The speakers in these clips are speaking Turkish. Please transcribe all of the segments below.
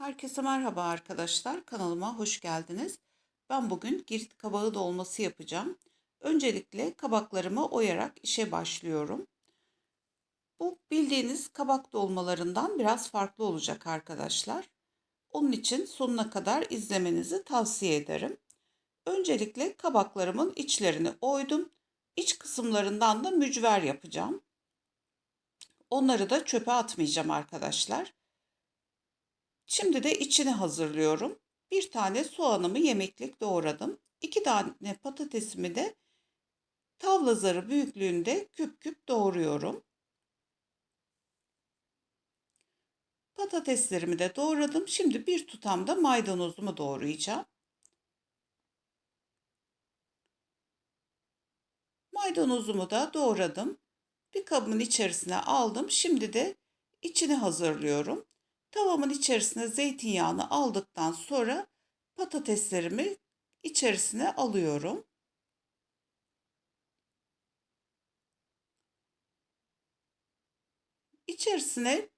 Herkese merhaba arkadaşlar. Kanalıma hoş geldiniz. Ben bugün girit kabağı dolması yapacağım. Öncelikle kabaklarımı oyarak işe başlıyorum. Bu bildiğiniz kabak dolmalarından biraz farklı olacak arkadaşlar. Onun için sonuna kadar izlemenizi tavsiye ederim. Öncelikle kabaklarımın içlerini oydum. İç kısımlarından da mücver yapacağım. Onları da çöpe atmayacağım arkadaşlar. Şimdi de içini hazırlıyorum. Bir tane soğanımı yemeklik doğradım. İki tane patatesimi de tavla zarı büyüklüğünde küp küp doğruyorum. Patateslerimi de doğradım. Şimdi bir tutam da maydanozumu doğrayacağım. Maydanozumu da doğradım. Bir kabımın içerisine aldım. Şimdi de içini hazırlıyorum. Tavamın içerisine zeytinyağını aldıktan sonra patateslerimi içerisine alıyorum. İçerisine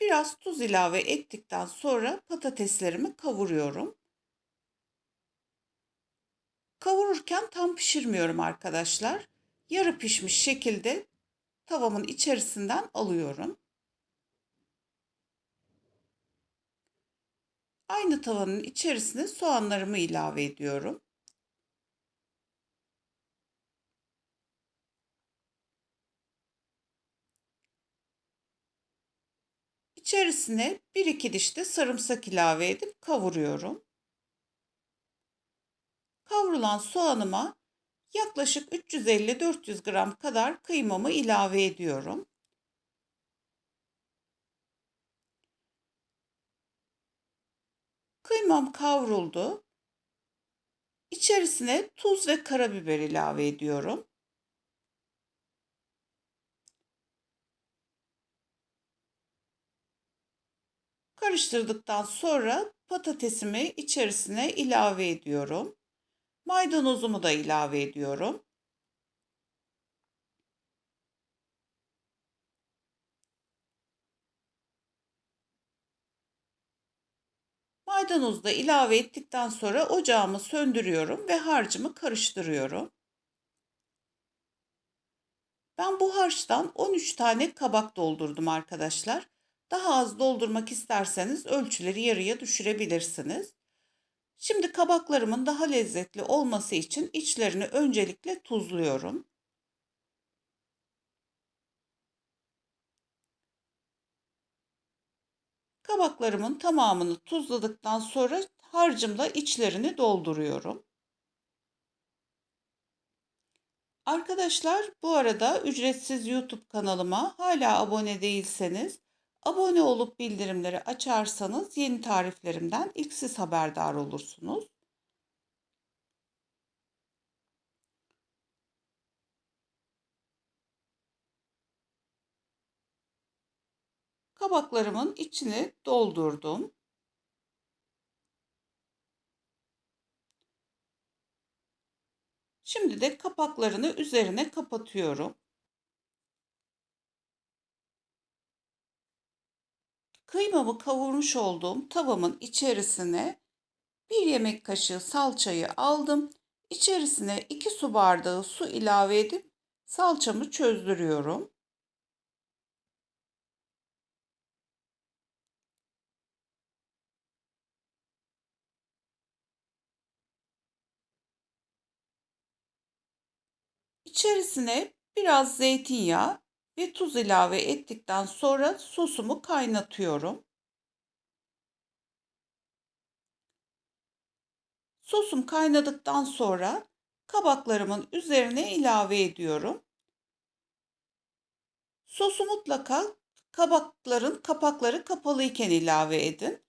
biraz tuz ilave ettikten sonra patateslerimi kavuruyorum. Kavururken tam pişirmiyorum arkadaşlar. Yarı pişmiş şekilde tavamın içerisinden alıyorum. Aynı tavanın içerisine soğanlarımı ilave ediyorum. İçerisine 1-2 diş de sarımsak ilave edip kavuruyorum. Kavrulan soğanıma yaklaşık 350-400 gram kadar kıymamı ilave ediyorum. Kıymam kavruldu. İçerisine tuz ve karabiber ilave ediyorum. Karıştırdıktan sonra patatesimi içerisine ilave ediyorum. Maydanozumu da ilave ediyorum. Maydanozu da ilave ettikten sonra ocağımı söndürüyorum ve harcımı karıştırıyorum. Ben bu harçtan 13 tane kabak doldurdum arkadaşlar. Daha az doldurmak isterseniz ölçüleri yarıya düşürebilirsiniz. Şimdi kabaklarımın daha lezzetli olması için içlerini öncelikle tuzluyorum. Kabaklarımın tamamını tuzladıktan sonra harcımla içlerini dolduruyorum. Arkadaşlar bu arada ücretsiz YouTube kanalıma hala abone değilseniz abone olup bildirimleri açarsanız yeni tariflerimden ilk siz haberdar olursunuz. Kabaklarımın içini doldurdum. Şimdi de kapaklarını üzerine kapatıyorum. Kıymamı kavurmuş olduğum tavamın içerisine bir yemek kaşığı salçayı aldım. İçerisine 2 su bardağı su ilave edip salçamı çözdürüyorum. İçerisine biraz zeytinyağı ve tuz ilave ettikten sonra sosumu kaynatıyorum. Sosum kaynadıktan sonra kabaklarımın üzerine ilave ediyorum. Sosu mutlaka kabakların kapakları kapalı iken ilave edin.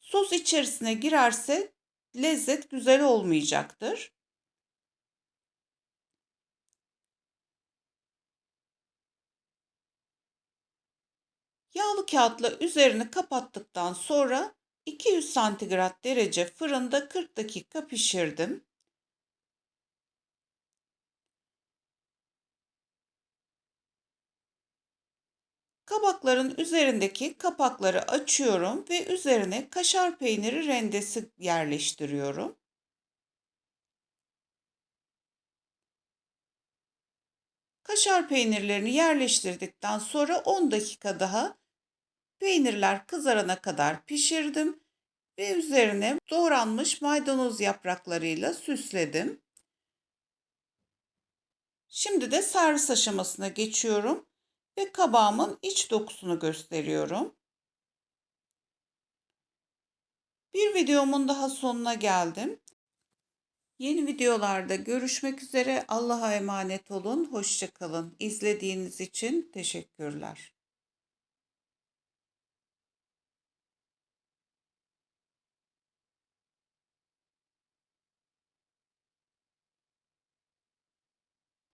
Sos içerisine girerse lezzet güzel olmayacaktır. Yağlı kağıtla üzerini kapattıktan sonra 200 santigrat derece fırında 40 dakika pişirdim. Kabakların üzerindeki kapakları açıyorum ve üzerine kaşar peyniri rendesi yerleştiriyorum. Kaşar peynirlerini yerleştirdikten sonra 10 dakika daha peynirler kızarana kadar pişirdim ve üzerine doğranmış maydanoz yapraklarıyla süsledim. Şimdi de servis aşamasına geçiyorum ve kabağımın iç dokusunu gösteriyorum. Bir videomun daha sonuna geldim. Yeni videolarda görüşmek üzere. Allah'a emanet olun. Hoşçakalın. İzlediğiniz için teşekkürler.